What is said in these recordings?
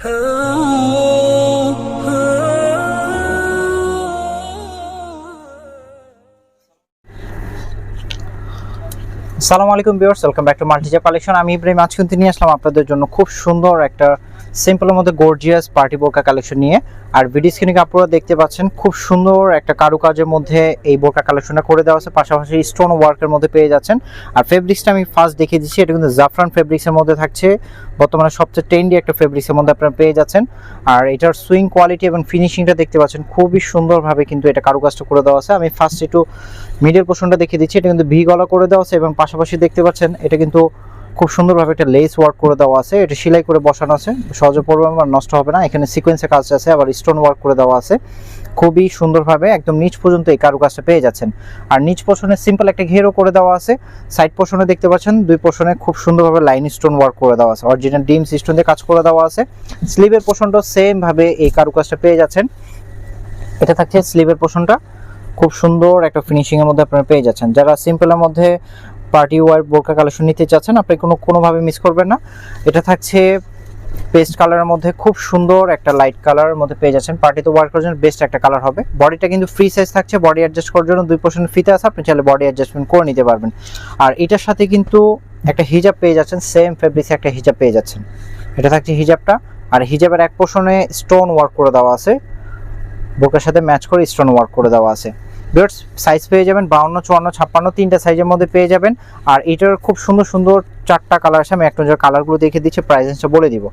সালামু আলাইকুম বিয়ার্স ওয়েলকাম ব্যাক টু মাল্টিজা কালেকশন। আমি ইব্রাহিম, আজকে নিয়ে আসলাম আপনাদের জন্য খুব সুন্দর একটা সিম্পলের মধ্যে গর্জিয়াস পার্টি বোরকা কালেকশন নিয়ে। আর ভিডিও স্ক্রিনে আপনারা দেখতে পাচ্ছেন, খুব সুন্দর একটা কারুকাজের মধ্যে এই বোরকা কালেকশনটা করে দেওয়া আছে। পাশাপাশি স্টোন ওয়ার্কের মধ্যে পেয়ে যাচ্ছেন। আর ফেব্রিক্সটা আমি ফার্স্ট দেখিয়ে দিচ্ছি, এটা কিন্তু জাফরান ফেব্রিক্সের মধ্যে থাকছে। বর্তমানে সবচেয়ে ট্রেন্ডি একটা ফেব্রিক্সের মধ্যে আপনারা পেয়ে যাচ্ছেন। আর এটার সুইং কোয়ালিটি এবং ফিনিশিংটা দেখতে পাচ্ছেন, খুবই সুন্দরভাবে কিন্তু এটা কারুকাজটা করে দেওয়া আছে। আমি ফার্স্ট একটু মিডল পোর্শনটা দেখিয়ে দিচ্ছি, এটা কিন্তু ভি গলা করে দেওয়া আছে। এবং পাশাপাশি দেখতে পাচ্ছেন, এটা কিন্তু খুব সুন্দরভাবে একটা লেস ওয়ার্ক করে দেওয়া আছে। এটা সেলাই করে বসানো আছে। সহজে পড়বে আর নষ্ট হবে না। এখানে সিকোয়েন্সের কাজ আছে, আবার স্টোন ওয়ার্ক করে দেওয়া আছে। খুবই সুন্দরভাবে একদম নিচ পর্যন্ত এই কারুকাজটা পেয়ে যাচ্ছেন। আর নিচ পোর্শনে সিম্পল একটা ঘেরও করে দেওয়া আছে। সাইড পোর্শনে দেখতে পাচ্ছেন, দুই পোর্শনে খুব সুন্দরভাবে লাইন স্টোন ওয়ার্ক করে দেওয়া আছে। অরিজিনাল ডিম স্টোন দিয়ে কাজ করে দেওয়া আছে। স্লিভের পোর্শনটাও সেমভাবে এই কারুকাজটা পেয়ে যাচ্ছেন। এটা থাকছে স্লিভের পোর্শনটা খুব সুন্দর একটা ফিনিশিংয়ের মধ্যে আপনারা পেয়ে যাচ্ছেন। যারা সিম্পলের মধ্যে পার্টি ওয়ার বোরকা কালেকশন নিতে চাচ্ছেন, আপনি কোনো, কোনোভাবে মিস করবেন না। এটা থাকছে পেস্ট কালারের মধ্যে, খুব সুন্দর একটা লাইট কালারের মধ্যে পেয়ে যাচ্ছেন। পার্টিতে ওয়ার করার জন্য বেস্ট একটা কালার হবে। বডিটা কিন্তু ফ্রি সাইজ থাকছে বডি অ্যাডজাস্ট করার জন্য দুই পার্সেন্ট ফিতে আছে, আপনি চাইলে বডি অ্যাডজাস্টমেন্ট করে নিতে পারবেন। আর এটার সাথে কিন্তু একটা হিজাব পেয়ে যাচ্ছেন সেম ফেব্রিক্সে একটা হিজাব পেয়ে যাচ্ছেন। এটা থাকছে হিজাবটা আর হিজাবের এক পোর্শনে স্টোন ওয়ার্ক করে দেওয়া আছে। বুকের সাথে ম্যাচ করে স্টোন ওয়ার্ক করে দেওয়া আছে। বিয়ার্স সাইজ পেয়ে যাবেন বাউন্ন, চুয়ান্ন, ছাপ্পান্ন, তিনটা সাইজের মধ্যে পেয়ে যাবেন। আর এটার খুব সুন্দর সুন্দর চারটা কালার আছে, আমি একটা কালারগুলো দেখে দিচ্ছি প্রাইসেন্সটা বলে দিব।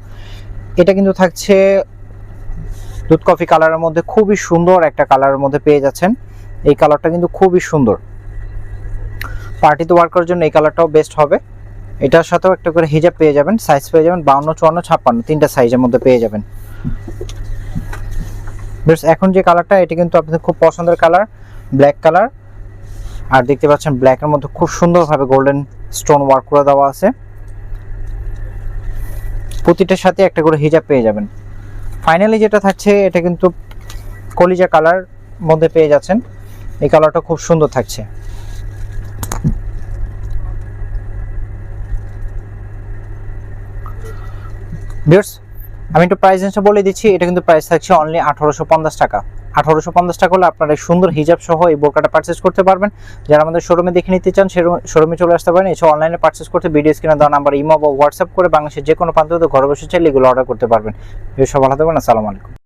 এটা কিন্তু থাকছে দুধ কফি কালারের মধ্যে, খুবই সুন্দর একটা কালারের মধ্যে পেয়ে যাচ্ছেন। এই কালারটা কিন্তু খুবই সুন্দর। পার্টিতে ওয়ার্ক করার জন্য এই কালারটাও বেস্ট হবে। এটার সাথেও একটা করে হিজাব পেয়ে যাবেন সাইজ পেয়ে যাবেন বাউন্ন, চুয়ান্ন, ছাপ্পান্ন, তিনটা সাইজের মধ্যে পেয়ে যাবেন। বেশ এখন যে কালারটা এটা কিন্তু আপনাদের খুব পছন্দের কালার ব্ল্যাক কালার। আর দেখতে পাচ্ছেন ব্ল্যাকের মধ্যে খুব সুন্দরভাবে গোল্ডেন স্টোন ওয়ার্ক করে দেওয়া আছে। প্রতিটার সাথে একটা করে হিজাব পেয়ে যাবেন। ফাইনালি যেটা থাকছে, এটা কিন্তু কলিজা কালার মধ্যে পেয়ে যাচ্ছেন। এই কালারটা খুব সুন্দর থাকছে। আমি একটু প্রাইস বলে দিচ্ছি। এটা কিন্তু প্রাইস থাকছে অনলি আঠারোশো পঞ্চাশ টাকা। আঠারোশো পঞ্চাশ টাকা হলে আপনারা এই সুন্দর হিজাব সহ এই বোরকাটা পারচেস করতে পারবেন। যারা আমাদের শোরুমে দেখে নিতে চান শোরুমে চলে আসতে পারেন। এছাড়া অনলাইনে পারচেস করতে ভিডিও স্ক্রিনে দেওয়া নাম্বার ইমো বা হোয়াটসঅ্যাপ করে বাংলাদেশের যে কোনো প্রান্ত ঘরে বসে চাইলে এগুলো অর্ডার করতে পারবেন। এসব সব ভালো থাকবেন, আসসালামু আলাইকুম।